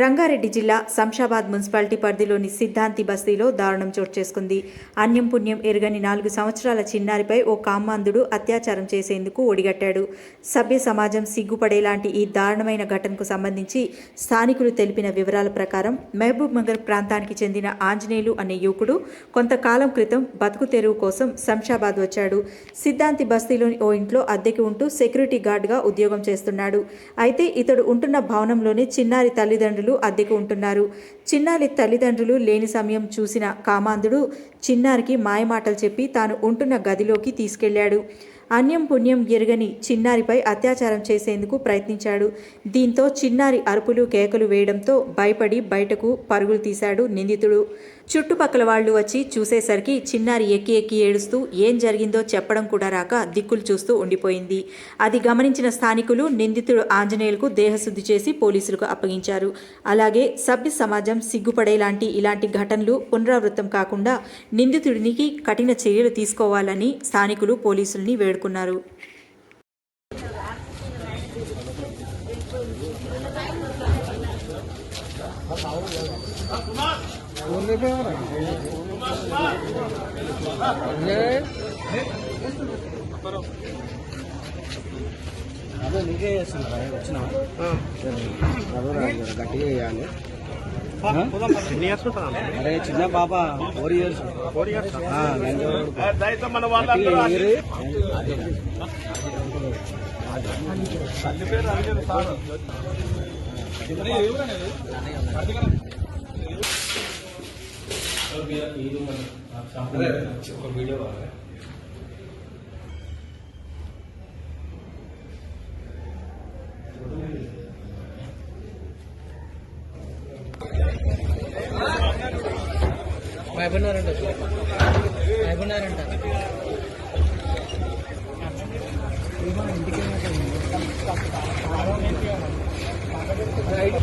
రంగారెడ్డి జిల్లా శంషాబాద్ మున్సిపాలిటీ పరిధిలోని సిద్ధాంతి బస్తీలో దారుణం చోటు చేసుకుంది. అన్యం పుణ్యం ఎరుగని నాలుగు సంవత్సరాల చిన్నారిపై ఓ కామాంధుడు అత్యాచారం చేసేందుకు ఒడిగట్టాడు. సభ్య సమాజం సిగ్గుపడేలాంటి ఈ దారుణమైన ఘటనకు సంబంధించి స్థానికులు తెలిపిన వివరాల ప్రకారం మహబూబ్ నగర్ ప్రాంతానికి చెందిన ఆంజనేయులు అనే యువకుడు కొంతకాలం క్రితం బతుకు తెరువు కోసం శంషాబాద్ వచ్చాడు. సిద్ధాంతి బస్తీలోని ఓ ఇంట్లో అద్దెకి ఉంటూ సెక్యూరిటీ గార్డ్గా ఉద్యోగం చేస్తున్నాడు. అయితే ఇతడు ఉంటున్న భవనంలోనే చిన్నారి తల్లిదండ్రులు అద్దెకు ఉంటున్నారు చిన్నారి తల్లిదండ్రులు లేని సమయం చూసిన కామాంధుడు చిన్నారికి మాయమాటలు చెప్పి తాను ఉంటున్న గదిలోకి తీసుకెళ్ళాడు అన్యం పుణ్యం ఎరగని చిన్నారిపై అత్యాచారం చేసేందుకు ప్రయత్నించాడు. దీంతో చిన్నారి అరుపులు కేకలు వేయడంతో భయపడి బయటకు పరుగులు తీశాడు నిందితుడు. చుట్టుపక్కల వాళ్ళు వచ్చి చూసేసరికి చిన్నారి ఎక్కి ఎక్కి ఏడుస్తూ ఏం జరిగిందో చెప్పడం కూడా రాక దిక్కులు చూస్తూ ఉండిపోయింది. అది గమనించిన స్థానికులు నిందితుడు ఆంజనేయులకు దేహశుద్ధి చేసి పోలీసులకు అప్పగించారు. అలాగే సభ్య సమాజం సిగ్గుపడేలాంటి ఇలాంటి ఘటనలు పునరావృతం కాకుండా నిందితుడినికి కఠిన చర్యలు తీసుకోవాలని స్థానికులు పోలీసుల్ని వేడుకున్నారు అదే నీకే చేస్తున్నా వచ్చినా గట్టిగా చేయాలి. ఉంటాను అరే చిన్న పాప ఫోర్ ఇయర్స్ ఫోర్ ఇయర్స్ గట్టిగా ఏరి. అయిపోయినారంట అయిపోయినారంట రైట్.